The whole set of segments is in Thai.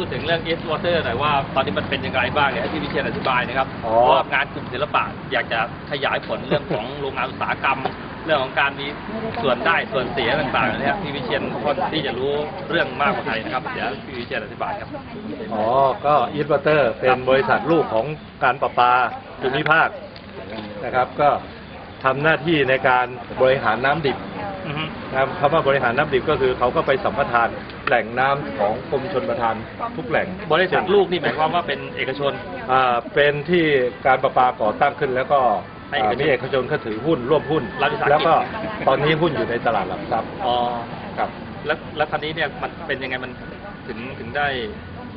พูดถึงเรื่อง East Water หน่อยว่าตอนนี้มันเป็นยังไงบ้างเนี่ยให้พี่วิเชียนอธิบายนะครับอ๋อเพราะว่างานกลุ่มศิลปะอยากจะขยายผลเรื่องของโรงงานอุตสาหกรรม เรื่องของการมีส่วนได้ส่วนเสียต่างๆเนี่ยพี่วิเชียนพอที่จะรู้เรื่องมากกว่าใครนะครับเดี๋ยวพี่วิเชียนอธิบายครับ อ๋อ ก็อีทวอเตอร์เป็นบริษัทลูกของการประปาภูมิภาคนะครับ ก็ทำหน้าที่ในการบริหารน้ำดิบอือฮึนะครับคำว่าบริหารน้ำดิบก็คือเขาก็ไปสัมปทาน แหล่งน้ำของกรมชนประทานทุกแหล่งบริษัทลูกนี่หมายความว่าเป็นเอกชน อ่าเป็นที่การประปาก่อตั้งขึ้น แล้วก็ให้เอกชนอ่ามีเอกชนเขาถือหุ้นร่วมหุ้น รัฐวิสาหกิจ แล้วก็ตอนนี้หุ้นอยู่ในตลาดหลักทรัพย์อ๋อครับ แล้วแล้วคราวนี้เนี่ยมันเป็นยังไงมันถึงถึงได้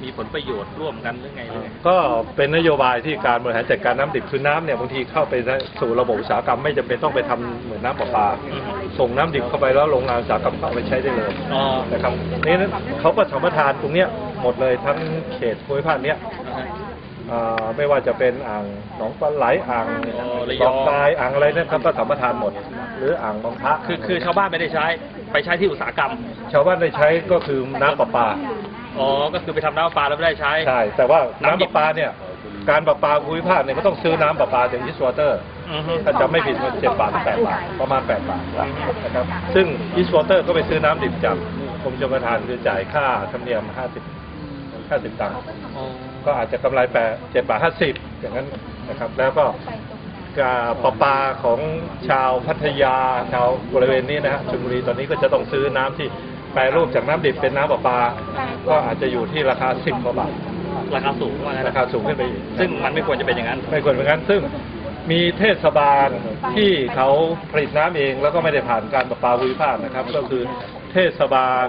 มีผลประโยชน์ร่วมกันหรือไงหรือไงก็เป็นนโยบายที่การบริหารจัดการน้ำดิบคือน้ำเนี่ยบางทีเข้าไปสู่ระบบอุตสาหกรรมไม่จำเป็นต้องไปทำเหมือนน้ำประปาอืมส่งน้ำดิบเข้าไปแล้วโรงงานอุตสาหกรรมก็เอาไปใช้ได้เลยอ๋อนะครับนี่นั้นเขาก็สัมปทานตรงเนี้ยหมดเลยทั้งเขตภูมิภาคเนี้ยอ่าไม่ว่าจะเป็นอ่างหนองปลาไหลอ่างอ๋อระกยอองงทรายอ่างอะไรเนี่ยเขาก็สัมปทานหมด หรืออ่างบางพระคือคือชาวบ้านไม่ได้ใช้ ไปใช้ที่อุตสาหกรรม ชาวบ้านได้ใช้ก็คือน้ำประปา อ๋อ ก็คือไปทำน้ำประปาแล้วไม่ได้ใช้ ใช่ แต่ว่าน้ำน้ำดิปบระปาเนี่ย การประปาภูมิภาคเนี่ยก็ต้องซื้อน้ำประปาจากอิสวอเตอร์ อือฮึ ถ้าจำไม่ผิดมันเจ็ดบาทแปดบาทประมาณแปดบาทนะครับ ซึ่งอีสวอเตอร์ก็ไปซื้อน้ำดิบจากกรมชลประทานคือจ่ายค่าธรรมเนียมห้าสิบห้าสิบตังค์อ๋อก็อาจจะกำไรแปดเจ็ดบาทห้าสิบอย่างนั้นนะครับ แล้วก็การประปาของชาวพัทยาชาวบริเวณนี้นะฮะชลบุรีตอนนี้ก็จะต้องซื้อน้ำที่ แปรรูปจากน้ำดิบเป็นน้ำประปา ก็อาจจะอยู่ที่ราคาสิบกว่าบาท ราคาสูงว่างั้นราคาสูงขึ้นไปอีก ซึ่งมันไม่ควรจะเป็นอย่างนั้น ไม่ควรเป็นงั้นซึ่งมีเทศบาลที่เขาผลิตน้ำเองแล้วก็ไม่ได้ผ่านการประปาภูมิภาคนะครับ ก็คือเทศบาล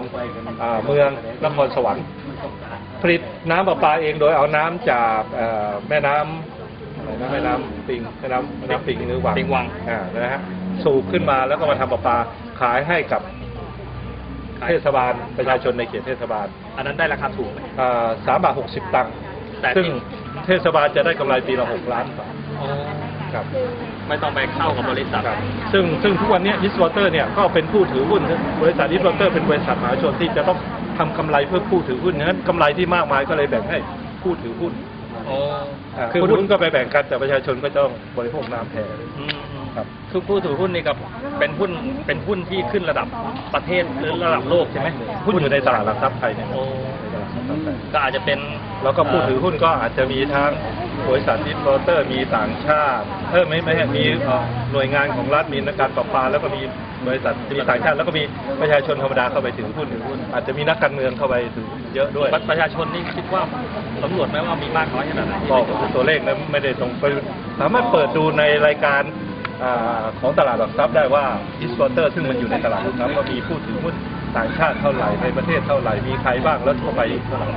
อ่าเมืองนครสวรรค์ ผลิตน้ำประปาเองโดยเอาน้ำจากเอ่อแม่น้ำอะไรนะแม่น้ำปิงแม่น้ำแม่น้ำปิงหรือวังปิงวัง อ่านะฮะสูบขึ้นมาแล้วก็มาทำประปาขายให้กับขาย เทศบาลประชาชนในเขตเทศบาลอันนั้นได้ราคาถูกไหมอ่าสามบาทหกสิบตังค์แต่ซึ่งที่เทศบาลจะได้กำไรปีละหกล้านบาทอ๋อครับไม่ต้องไปเข้ากับบริษัทครับซึ่งซึ่งทุกวันนี้อิสวอเตอร์เนี่ยก็เป็นผู้ถือหุ้นบริษัทอิสวอเตอร์เป็นบริษัทมหาชนที่จะต้องทำกำไรเพื่อผู้ถือหุ้นนั้นกำไรที่มากมายก็เลยแบ่งให้ผู้ถือหุ้น อ๋ออ่าคือผู้หุ้ถือหุ้นนก็ไปแบ่งกันแต่ประชาชนก็ต้องบริโภคน้ำแทน อืมอืมครับ คือผู้ถือหุ้นนี่กับเป็นหุ้นเป็นหุ้นที่ขึ้นระดับประเทศหรือระดับโลกใช่ไหมหุ้นอยู่ในตลาดหลักทรัพย์ไทยเนี่ยโอ้ในตลาดหลักทรัพย์ไทยก็อาจจะเป็นแล้วก็ผู้ถือหุ้นก็อาจจะมีทั้งบริษัทอิสวอเตอร์มีต่างชาติเออไม่ไม่ใช่มีเอ่อหน่วยงานของรัฐมีนักการประปา แล้วก็มีบริษัทมีต่างชาติ แล้วก็มีประชาชนธรรมดาเข้าไปถือหุ้นถือหุ้นอาจจะมีนักการเมืองเข้าไปถือ เยอะด้วยประชาชนนี่คิดว่าสำรวจไหมว่ามีมากน้อยขนาดไหนก็ตัวเลขนั้นไม่ได้ตรงไปสามารถเปิดดูในรายการอาของตลาดหลักทรัพย์ได้ว่าอิสวอเตอร์ซึ่งมันอยู่ในตลาดหลักทรัพย์ว่ามีผู้ถือหุ้นต่างชาติเท่าไหร่ในประเทศเท่าไหร่มีใครบ้างแล้วทั่วไปเท่าไหร่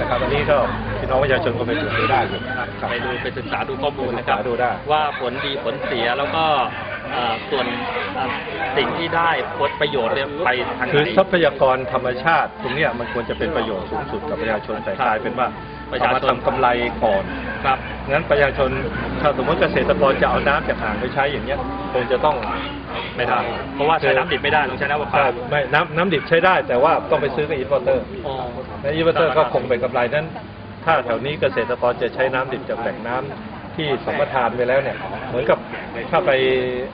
นะครับอันนี้ก็พี่น้องประชาชนก็ไปดูได้อยู่ครับไปดูไปศึกษาดูข้อมูลนะครับศึกษาดูได้ว่าผลดีผลเสียแล้วก็เอ่อ ส่วนเอ่อสิ่งที่ได้ผลประโยชน์เนี่ยไปทางไหคือนทรัพยากรธรรมชาติ ตรงเนี้ยมันควรจะเป็นประโยชน์สูงสุดกับประชาชนแต่กลายเป็นว่าประชาชน เอมทำกำไรก่อน ครับงั้นประชาชนถ้าสมมติเกษตรกรจะเอาน้ำจากอ่างไปใช้อย่างเงี้ยคงจะต้องไม่ได้เพราะว่าใช้น้ำดิบไม่ได้ต้องใช้น้ำประปาใช่ไม่น้ำน้ำดิบใช้ได้ แต่ว่าต้องไปซื้อกับอินพอร์เตอร์ อ๋อ และอินพอร์เตอร์ก็คงเป็นกำไรนั้น ถ้าแถวนี้เกษตรกรจะใช้น้ำดิบจากแหล่งน้ำ ที่สัมปทานไปแล้วเนี่ยเหมือนกับถ้าไป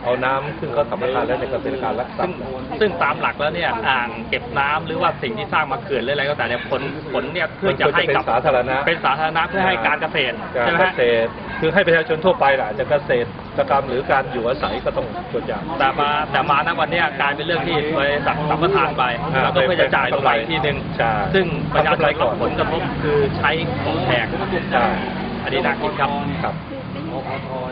เอาน้ำซึ่งเขาสัมปทานแล้วในยเกษตรการรักษาซึ่งซึ่งตามหลักแล้วเนี่ยอ่างเก็บน้ำหรือว่าสิ่งที่สร้างมาเขื่อนหรืออะไรก็แต่เนี่ยผลผลเนี่ยเพื่อจะให้กับมันควรจะเป็นสาธารณะเป็นสาธารณะเพื่อให้การเกษตรการใช่ไหมเกฮะษตรคือให้ประชาชนทั่วไปล่ะจะเกษตรกรรมหรือการอยู่อาศัยก็ต้องส่วนใหญ่แต่มาแต่มาณวันเนี้ยกลายเป็นเรื่องที่บริษัทสัมปทานไปอ่าแล้วก็เพื่อจะจ่ายลงไปอีกทีหนึ่งใช่ซึ่งประชาชนทำกำไรก่รัอบนผลกระทบคือใช้ของแพงใช่อันนี้น่าคิดครับ ครับอพทนะ